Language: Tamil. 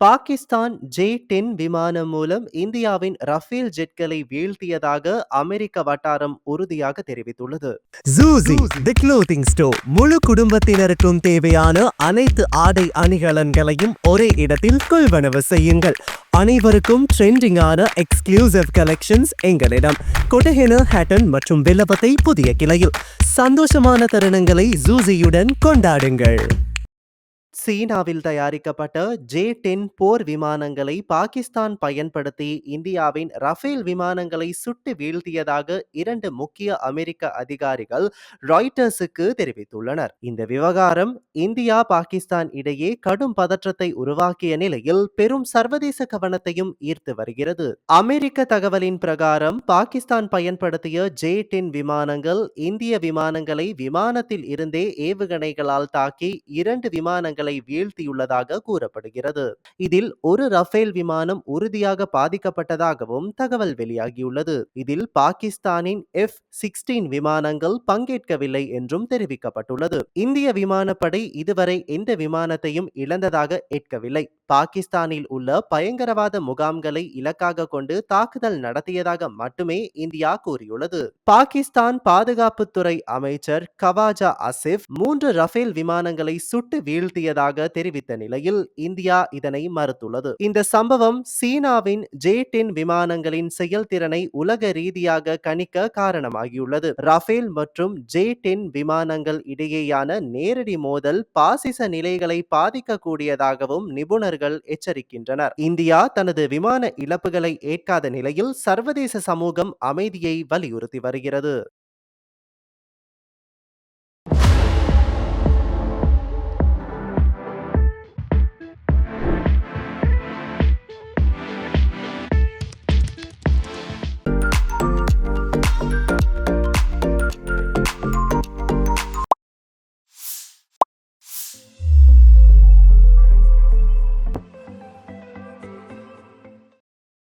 பாகிஸ்தான் ஜே டென் விமானம் மூலம் இந்தியாவின் ரஃபேல் ஜெட்களை வீழ்த்தியதாக அமெரிக்க வட்டாரம் உறுதியாக தெரிவித்துள்ளது. ஜூசி தி க்ளோத்திங் ஸ்டோர் முழு குடும்பத்தினருக்கும் தேவையான அனைத்து ஆடை அணிகலன்களையும் ஒரே இடத்தில் கொள்வனவு செய்யுங்கள். அனைவருக்கும் ட்ரெண்டிங்கான எக்ஸ்க்ளூசிவ் கலெக்ஷன்ஸ் எங்களிடம். கொடஹென ஹேட்டன் மற்றும் வில்லபத்தை புதிய கிளையில். சந்தோஷமான தருணங்களை ஜூசியுடன் கொண்டாடுங்கள். சீனாவில் தயாரிக்கப்பட்ட ஜே டென் போர் விமானங்களை பாகிஸ்தான் பயன்படுத்தி இந்தியாவின் ரஃபேல் விமானங்களை சுட்டு வீழ்த்தியதாக இரண்டு முக்கிய அமெரிக்க அதிகாரிகள் ராய்டர்ஸுக்கு தெரிவித்துள்ளனர். இந்த விவகாரம் இந்தியா பாகிஸ்தான் இடையே கடும் பதற்றத்தை உருவாக்கிய நிலையில் பெரும் சர்வதேச கவனத்தையும் ஈர்த்து வருகிறது. அமெரிக்க தகவலின் பிரகாரம் பாகிஸ்தான் பயன்படுத்திய ஜே டென் விமானங்கள் இந்திய விமானங்களை விமானத்தில் இருந்தே ஏவுகணைகளால் தாக்கி இரண்டு விமானங்களை விமானங்களை வீழ்த்தியுள்ளதாக கூறப்படுகிறது. இதில் ஒரு ரஃபேல் விமானம் உறுதியாக பாதிக்கப்பட்டதாகவும் தகவல் வெளியாகியுள்ளது. இதில் பாகிஸ்தானின் எஃப் சிக்ஸ்டீன் விமானங்கள் பங்கேற்கவில்லை என்றும் தெரிவிக்கப்பட்டுள்ளது. இந்திய விமானப்படை இதுவரை எந்த விமானத்தையும் இழந்ததாக எட்கவில்லை. பாகிஸ்தானில் உள்ள பயங்கரவாத முகாம்களை இலக்காக கொண்டு தாக்குதல் நடத்தியதாக மட்டுமே இந்தியா கூறியுள்ளது. பாகிஸ்தான் பாதுகாப்புத்துறை அமைச்சர் கவாஜா அசிப் மூன்று ரஃபேல் விமானங்களை சுட்டு வீழ்த்திய வழங்கியதாக தெரிவித்த நிலையில் இந்தியா இதனை மறுத்துள்ளது. இந்த சம்பவம் சீனாவின் ஜே டென் விமானங்களின் செயல்திறனை உலக ரீதியாக கணிக்க காரணமாகியுள்ளது. ரஃபேல் மற்றும் ஜே டென் விமானங்கள் இடையேயான நேரடி மோதல் பாசிச நிலைகளை பாதிக்கக்கூடியதாகவும் நிபுணர்கள் எச்சரிக்கின்றனர். இந்தியா தனது விமான இழப்புகளை ஏற்காத நிலையில் சர்வதேச சமூகம் அமைதியை வலியுறுத்தி வருகிறது.